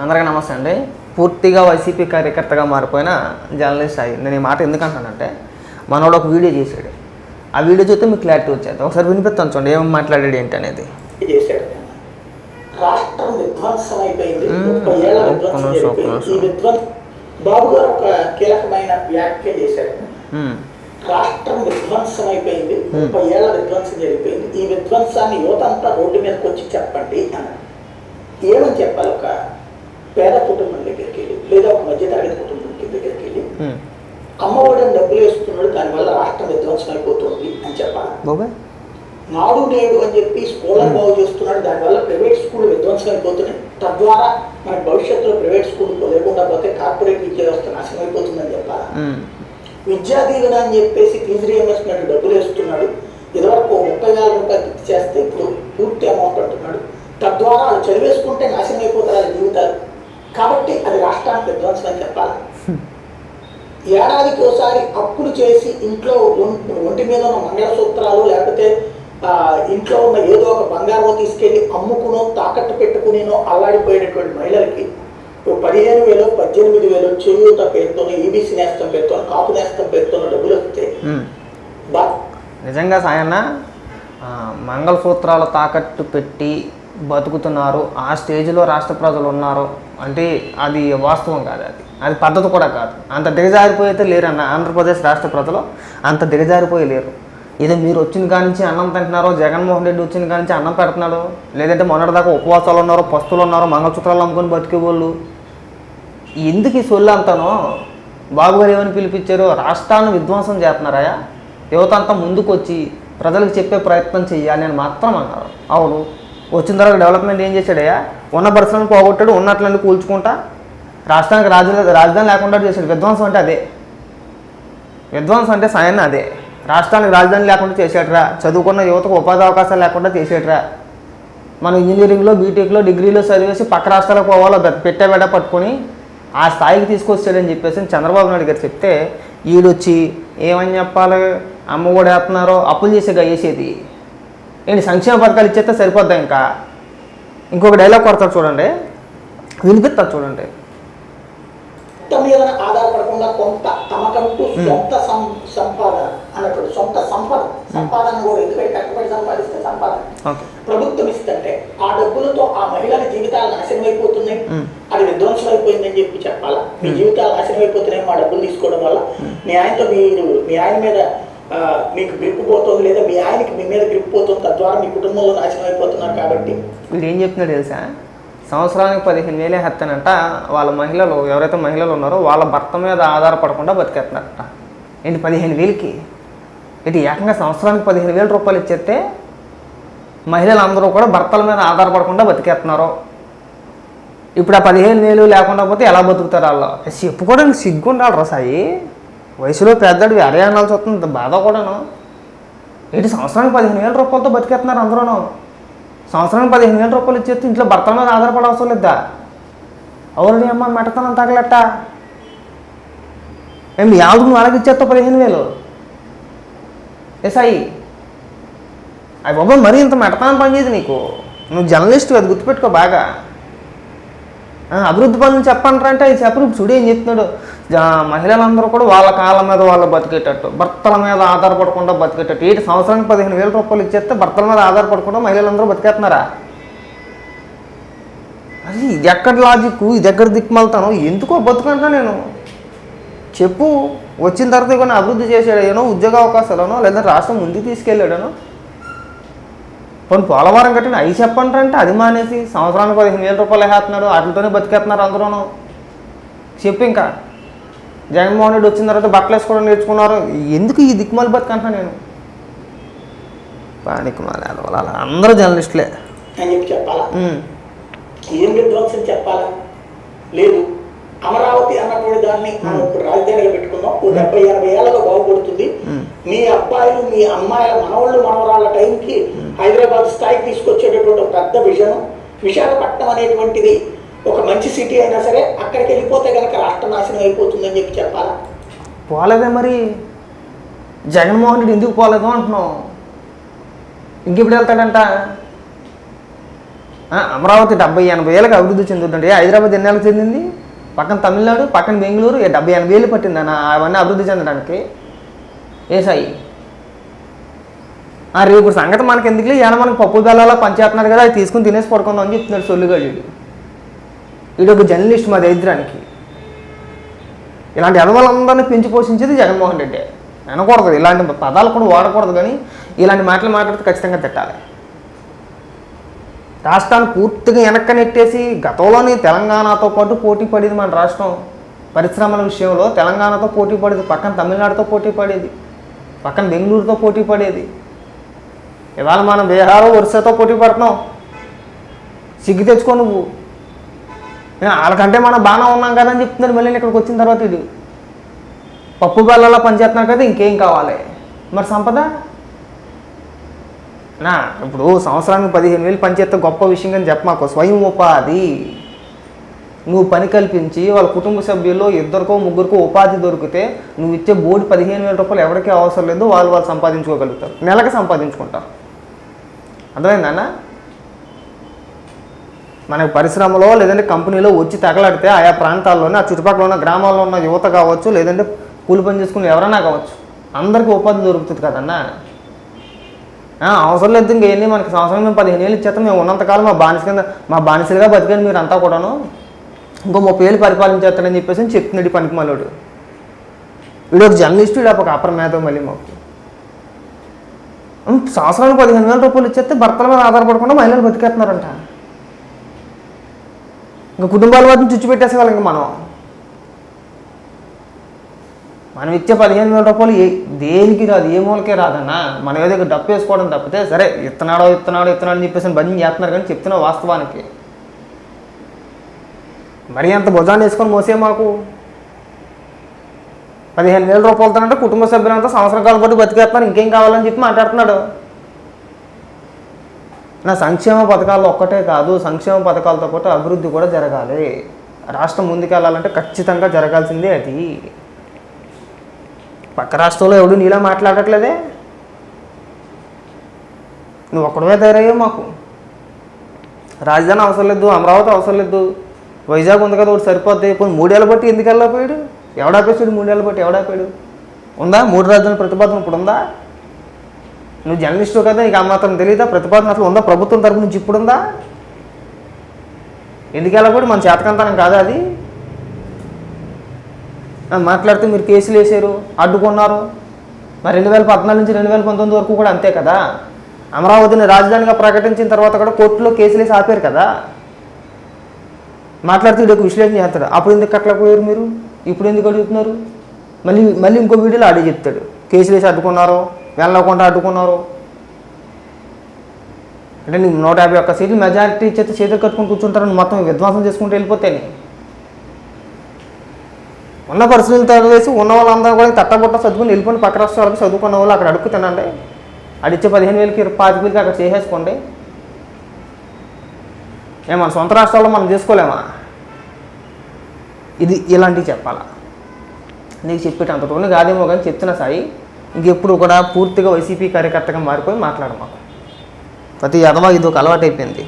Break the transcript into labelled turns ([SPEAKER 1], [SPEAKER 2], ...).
[SPEAKER 1] అందరికీ నమస్తే అండి. పూర్తిగా వైసీపీ కార్యకర్తగా మారిపోయిన జర్నలిస్ట్ అయ్యి నేను ఈ మాట ఎందుకు అంటానంటే మనోడు ఒక వీడియో చేశాడు. ఆ వీడియో చూస్తే మీకు క్లారిటీ వచ్చేది. ఒకసారి వినిపిస్తాను చూడండి ఏం మాట్లాడాడు ఏంటి అనేది.
[SPEAKER 2] రాష్ట్రం విధ్వంసం అయిపోయింది. ముప్పై
[SPEAKER 1] ఒక్క
[SPEAKER 2] విధ్వంసం
[SPEAKER 1] నిమిషం, ఒక్క
[SPEAKER 2] జరిగిపోయింది ఈ
[SPEAKER 1] నిమిషం.
[SPEAKER 2] విధ్వం బాబు గారు ఒక కీలకమైన వ్యాఖ్య చేశారు.
[SPEAKER 1] ఉమ్,
[SPEAKER 2] రాష్ట్రం విధ్వంసం అయిపోయింది. ముప్పై ఏళ్ళ విధ్వంసం జరిగిపోయింది. ఈ విధ్వంసాన్ని యువత అంతా రోడ్డు మీదకి వచ్చి చెప్పండి అన్నారు. ఏమని చెప్పాలి ఒక పేద కుటుంబం దగ్గరికి వెళ్ళి. లేదా ఒక మధ్యతరగతి కుటుంబం దగ్గరికి వెళ్ళి. అమ్మఒడిని డబ్బులు వేస్తున్నాడు దానివల్ల రాష్ట్రం విధ్వంసం అయిపోతుంది అని చెప్పాలి. నాడు నేడు అని చెప్పి స్కూళ్ళను బాగు చేస్తున్నాడు దానివల్ల ప్రైవేట్ స్కూల్ విధ్వంసం అయిపోతున్నాయి. తద్వారా మన భవిష్యత్తులో ప్రైవేట్ స్కూల్ లేకుండా పోతే కార్పొరేట్ విద్యా వ్యవస్థ నాశనం అయిపోతుందని చెప్పాలి. విద్యా దీవెన అని చెప్పేసి ఫీజు రియంబర్స్మెంట్ డబ్బులు వేస్తున్నాడు. ఇదివరకు ముప్పై వేల రూపాయలు చేస్తే ఇప్పుడు పూర్తి అమౌంట్ అంటున్నాడు. తద్వారా చదివేసుకుంటే నాశనం అయిపోతారు జీవితాలు. కాబట్టి అది రాష్ట్రానికి విధ్వంసం అని చెప్పాలి. ఏడాదికి ఒకసారి అప్పులు చేసి ఇంట్లో ఒంటి మీద ఉన్న మంగళసూత్రాలు లేకపోతే ఇంట్లో ఉన్న ఏదో ఒక బంగారం తీసుకెళ్ళి అమ్ముకునో తాకట్టు పెట్టుకునేనో అల్లాడిపోయినటువంటి మహిళలకి పదిహేను వేలు పద్దెనిమిది వేలు చేయూత పేరుతోనో ఈబీసీ నేస్తం పేరుతోనో కాపు నేస్తం పేరుతోనో డబ్బులు వస్తే
[SPEAKER 1] నిజంగా సాయన్న మంగళసూత్రాలు తాకట్టు పెట్టి బతుకుతున్నారు. ఆ స్టేజ్లో రాష్ట్ర ప్రజలు ఉన్నారు. అంటే అది వాస్తవం కాదు అది. అది పద్ధతి కూడా కాదు. అంత దిగజారిపోయితే లేరన్న ఆంధ్రప్రదేశ్ రాష్ట్ర ప్రజలు అంత దిగజారిపోయి లేరు. ఇది మీరు వచ్చిన కానించి నుంచి అన్నం తింటున్నారో జగన్మోహన్ రెడ్డి వచ్చిన కానించి అన్నం పెడుతున్నాడు లేదంటే మొన్నటిదాకా ఉపవాసాలు ఉన్నారో పస్తులు ఉన్నారో మంగళసూత్రాలు అమ్ముకొని బతికే వాళ్ళు ఎందుకు ఈ సొల్లు అంతానో? బాబు గారు ఏమని పిలిపించారు? రాష్ట్రాన్ని విధ్వంసం చేస్తున్నారాయా యువత అంతా ముందుకు వచ్చి ప్రజలకు చెప్పే ప్రయత్నం చెయ్యాలి అని మాత్రం అన్నారు. అవును. వచ్చిన తర్వాత డెవలప్మెంట్ ఏం చేశాడయ్యా? ఉన్న పరిశ్రమను పోగొట్టాడు ఉన్నట్లన్నీ కూల్చుకుంటా. రాష్ట్రానికి రాజధాని రాజధాని లేకుండా చేశాడు. విధ్వంసం అంటే అదే. విధ్వంసం అంటే సాయన్న అదే. రాష్ట్రానికి రాజధాని లేకుండా చేసేటరా. చదువుకున్న యువతకు ఉపాధి అవకాశాలు లేకుండా చేసేటరా. మనం ఇంజనీరింగ్లో బీటెక్లో డిగ్రీలో చదివేసి పక్క రాష్ట్రాలకు పోవాలో పెట్టేబెడ పట్టుకొని ఆ స్థాయికి తీసుకొచ్చాడని చెప్పేసి చంద్రబాబు నాయుడు గారు చెప్తే వీడొచ్చి ఏమని చెప్పాలి? అమ్మ కూడా వేస్తున్నారో అప్పులు చేసేగా గయ్యేసేది. ఏంటి సంక్షేమ పథకాలు ఇచ్చేస్తే సరిపోద్దా ఇంకా? ఇంకొక డైలాగ్ కొడతాడు చూడండి. వినిపిస్తారు చూడండి.
[SPEAKER 2] మీద ఆధారపడకుండా కొంత తమకంటూ సొంత సం- సంపాదన అన్నటువంటి సొంత సంపద సంపాదన కూడా ఎందుకంటే కట్టుబడి సంపాదిస్తే సంపాదన ప్రభుత్వం ఇస్తుంటే ఆ డబ్బులతో ఆ మహిళల జీవితాలు నాశనం అయిపోతున్నాయి. అది విధ్వంసం అయిపోయిందని చెప్పి చెప్పాలా? మీ జీవితాలు నాశనం అయిపోతున్నాయి మా డబ్బులు తీసుకోవడం వల్ల. మీ ఆయనతో మీరు మీ ఆయన మీద మీకు గ్రిప్ పోతుంది లేదా మీ ఆయనకి మీ మీద గ్రిప్ పోతుంది తద్వారా మీ కుటుంబంలో నాశనం అయిపోతున్నారు కాబట్టి.
[SPEAKER 1] వీడు ఏం చెప్తున్నాడు తెలుసా? సంవత్సరానికి పదిహేను వేలే హత్యనంట వాళ్ళ మహిళలు ఎవరైతే మహిళలు ఉన్నారో వాళ్ళ భర్త మీద ఆధారపడకుండా బతికేస్తున్నారట. ఏంటి పదిహేను వేలకి? ఇటు ఏకంగా సంవత్సరానికి పదిహేను వేల రూపాయలు ఇచ్చేస్తే మహిళలు అందరూ కూడా భర్తల మీద ఆధారపడకుండా బతికేస్తున్నారు. ఇప్పుడు ఆ పదిహేను వేలు లేకుండా పోతే ఎలా బతుకుతారు వాళ్ళు? చెప్పుకోవడానికి సిగ్గుండాలి రా సాయి. వయసులో పెద్దడు అరే అనాల్సి వస్తుంది బాధ కూడాను. ఏంటి సంవత్సరానికి పదిహేను వేల రూపాయలతో బతికేస్తున్నారు అందరూను. సంవత్సరానికి పదిహేను వేల రూపాయలు ఇచ్చేస్తే ఇంట్లో భర్తల మీద ఆధారపడ అవసరం లేదా అవును అమ్మ మెటతనం తగలట్ట? ఏం యాదు నువ్వు అలాగే ఇచ్చేస్తావు పదిహేను వేలు? ఏ సాయి అవి బాబా మరీ ఇంత మెటతనం పనిచేది నీకు. నువ్వు జర్నలిస్ట్ అది గుర్తుపెట్టుకో బాగా. అభివృద్ధి పనులు చెప్పంటారంటే అది చెప్పరు ఇప్పుడు చూడు ఏం చెప్తున్నాడు మహిళలందరూ కూడా వాళ్ళ కాళ్ళ మీద వాళ్ళు బతికేటట్టు భర్తల మీద ఆధారపడకుండా బతికేటట్టు. ఏటి సంవత్సరానికి పదిహేను వేల రూపాయలు ఇచ్చేస్తే భర్తల మీద ఆధారపడకుండా మహిళలందరూ బతికేస్తున్నారా? అది ఇది ఎక్కడ లాజిక్ ఇది ఎక్కడ దిక్కుమల్తాను ఎందుకో బతుకంటా నేను. చెప్పు. వచ్చిన తర్వాత ఏమైనా అభివృద్ధి చేసాడేనో ఉద్యోగ అవకాశాలనో లేదా రాష్ట్రం ముందుకు తీసుకెళ్ళాడనో? కొన్ని పోలవరం కట్టిన అవి చెప్పంటారంటే అది మానేసి సంవత్సరానికి పదిహేను వేల రూపాయలు వేస్తున్నాడు వాటితోనే బతికేస్తున్నారు అందరూను. చెప్పు ఇంకా. జగన్మోహన్ రెడ్డి వచ్చిన తర్వాత బట్టలు వేసుకోవడం నేర్చుకున్నారు. ఎందుకు ఈ దిక్కుమాలి బతికంటున్నా నేను? పానికిమాలి అలా అందరూ జర్నలిస్టులే.
[SPEAKER 2] అని చెప్పి చెప్పాలా? ఏం విధ్వంసం చెప్పాలా? లేదు. అమరావతి అన్నటువంటి దాన్ని మనం ఇప్పుడు రాజధానిగా పెట్టుకుందాం ఓ డెబ్బై ఎనభై ఏళ్ళలో బాగుపడుతుంది. మీ అబ్బాయిలు మీ అమ్మాయిల మనవాళ్ళు మనవరాళ్ళ టైంకి హైదరాబాద్ స్థాయికి తీసుకొచ్చేటటువంటి ఒక పెద్ద విజన్ విశాఖపట్నం అనేటువంటిది ఒక మంచి సిటీ అయినా సరే అక్కడికి వెళ్ళిపోతే కనుక రాష్ట్ర నాశనం అయిపోతుందని చెప్పి చెప్పాలా?
[SPEAKER 1] పోలేదే మరి. జగన్మోహన్ రెడ్డి ఎందుకు పోలేదు అంటున్నావు. ఇంకెప్పుడు వెళ్తాడంట? అమరావతి డెబ్బై ఎనభై ఏళ్ళకి అభివృద్ధి చెందుతుంటే హైదరాబాద్ ఎన్ని ఏళ్ళకి చెందింది? పక్కన తమిళనాడు పక్కన బెంగళూరు డెబ్బై ఎనభై ఏళ్ళు పట్టింది అన్న అవన్నీ అభివృద్ధి చెందడానికి? ఏ సాయి? రేపు సంగతి మనకి ఎందుకు ఏమైనా మనకి పప్పు బెల్లాలో పంచేస్తున్నారు కదా అది తీసుకుని తినేసి పడుకుందాం అని చెప్తున్నాడు సొల్లుగాడు వీడు ఒక జర్నలిస్ట్ మా దరిద్రానికి. ఇలాంటి ఎదవలందరినీ పెంచి పోషించేది జగన్మోహన్ రెడ్డి. అనకూడదు ఇలాంటి పదాలు కూడా వాడకూడదు కానీ ఇలాంటి మాటలు మాట్లాడితే ఖచ్చితంగా తిట్టాలి. రాష్ట్రాన్ని పూర్తిగా వెనక్కి నెట్టేసి గతంలోని తెలంగాణతో పాటు పోటీ పడేది మన రాష్ట్రం. పరిశ్రమల విషయంలో తెలంగాణతో పోటీ పడేది పక్కన తమిళనాడుతో పోటీ పడేది పక్కన బెంగళూరుతో పోటీ పడేది. ఇవాళ మనం బీహార్ ఒరిస్సాతో పోటీ పడుతున్నాం. సిగ్గు తెచ్చుకో నువ్వు. వాళ్ళకంటే మనం బాగానే ఉన్నాం కదా అని చెప్తున్నారు. మళ్ళీ ఇక్కడికి వచ్చిన తర్వాత ఇది పప్పు బల్లలో పనిచేస్తున్నారు కదా ఇంకేం కావాలి? మరి సంపద? నా ఇప్పుడు సంవత్సరానికి పదిహేను వేలు పనిచేస్తే గొప్ప విషయం అని చెప్పమాకు స్వయం ఉపాధి. నువ్వు పని కల్పించి వాళ్ళ కుటుంబ సభ్యుల్లో ఇద్దరికో ముగ్గురికో ఉపాధి దొరికితే నువ్వు ఇచ్చే బోర్డు పదిహేను వేల రూపాయలు ఎవరికీ అవసరం లేదు వాళ్ళు వాళ్ళు సంపాదించుకోగలుగుతారు. నెలకి సంపాదించుకుంటారు. అర్థమైందన్నా మనకి పరిశ్రమలో లేదంటే కంపెనీలో వచ్చి తగలడితే ఆయా ప్రాంతాల్లోనే ఆ చుట్టుపక్కల ఉన్న గ్రామాల్లో ఉన్న యువత కావచ్చు లేదంటే కూలి పని చేసుకుని ఎవరైనా కావచ్చు అందరికీ ఉపాధి దొరుకుతుంది కదన్నా. అవసరం లేదు ఇంక మనకి సంవత్సరం మేము పదిహేను ఏళ్ళు ఇచ్చేస్తాం మేము ఉన్నంతకాలం మా బానిస కింద మా బానిసలుగా బతికాను మీరు అంతా కూడాను. ఇంకో ముప్పై ఏళ్ళు పరిపాలించేస్తాడని చెప్పేసి చెప్తున్నాడు ఈ పనికి మళ్ళీ వీడు ఒక జర్నలిస్టు వీడు ఒక అప్రమేత మళ్ళీ మాకు. సంవత్సరానికి పదిహేను వేల రూపాయలు ఇచ్చేస్తే భర్తల మీద ఆధారపడకుండా మహిళలు బతికేస్తున్నారంట. ఇంకా కుటుంబాల వాటిని చుచ్చు పెట్టేసేవాళ్ళం ఇంకా మనం. మనం ఇచ్చే పదిహేను వేల రూపాయలు ఏ దేనికి రాదు ఏ మూలకే రాదన్నా? మనం ఏదో డప్పు వేసుకోవడం తప్పితే సరే ఇత్తనాడో ఇత్తనాడో ఇత్తనాడు అని చెప్పేసి భజన చేస్తున్నారు కానీ చెప్తున్నా వాస్తవానికి. మరి అంత భుజాన్ని వేసుకొని మోసే మాకు. పదిహేను వేల రూపాయలతోనంటే కుటుంబ సభ్యులంతా సంవత్సరం కాలం పాటు బతికేస్తున్నారు ఇంకేం కావాలని చెప్పి మాట్లాడుతున్నాడు. నా సంక్షేమ పథకాలు ఒక్కటే కాదు సంక్షేమ పథకాలతో పాటు అభివృద్ధి కూడా జరగాలి. రాష్ట్రం ముందుకెళ్ళాలంటే ఖచ్చితంగా జరగాల్సిందే అది. పక్క రాష్ట్రంలో ఎవడు నీలా మాట్లాడట్లేదే? నువ్వు ఒక్కడవే తయారయ్యో మాకు. రాజధాని అవసరం లేదు అమరావతి అవసరం లేదు. వైజాగ్ ఉంది కదా ఒకటి సరిపోద్ది. పోనీ మూడేళ్ళ బట్టి ఎందుకు వెళ్ళకపోయాడు ఎవడాపేసాడు మూడేళ్ళ బట్టి ఎవడాపాడు ఉందా? మూడు రాజధాని ప్రతిపాదన ఇప్పుడు ఉందా? నువ్వు జర్నలిస్టు కదా నీకు ఆ మాత్రం తెలియదా ప్రతిపాదన అసలు ఉందా? ప్రభుత్వం తరపు నుంచి ఇప్పుడు ఉందా కూడా మన చేతకంతనం కాదా అది? మాట్లాడితే మీరు కేసులు వేసారు అడ్డుకున్నారు. మరి రెండు వేల పద్నాలుగు నుంచి రెండు వేల పంతొమ్మిది వరకు కూడా అంతే కదా? అమరావతిని రాజధానిగా ప్రకటించిన తర్వాత కూడా కోర్టులో కేసులు వేసి ఆపారు కదా? మాట్లాడితే వీడికి విశ్లేషణ చేస్తాడు. అప్పుడు ఎందుకు అట్లా పోయారు మీరు? ఇప్పుడు ఎందుకు అడుగుతున్నారు? మళ్ళీ మళ్ళీ ఇంకో వీడియోలో ఆడే చెప్తాడు. కేసులు వేసి అడ్డుకున్నారో వెళ్ళకుండా అడ్డుకున్నారు. అంటే నీకు నూట యాభై ఒక్క సీట్లు మెజారిటీ చేత చేతులు కట్టుకుని కూర్చుంటారని మొత్తం విధ్వంసం చేసుకుంటూ వెళ్ళిపోతేనే. ఉన్న పరిస్థితులు తగ్గేసి ఉన్న వాళ్ళందరూ కూడా తట్టబుట్ట చదువుకుని వెళ్ళిపోయిన పక్క రాష్ట్రాలకు చదువుకున్న వాళ్ళు అక్కడ అడుక్కు తినండి అడిచ్చే పదిహేను వేలకి పాతిక వేలకి అక్కడ చేసేసుకోండి. ఏ మన సొంత రాష్ట్రాల్లో మనం చేసుకోలేమా? ఇది ఇలాంటివి చెప్పాలా? నీకు చెప్పేటంత టోని కాదేమో కానీ చెప్తున్నా సాయి. ఇంకెప్పుడు కూడా పూర్తిగా వైసీపీ కార్యకర్తగా మారిపోయి మాట్లాడమాకు. ప్రతి ఎదవా ఇది ఒక అలవాటు అయిపోయింది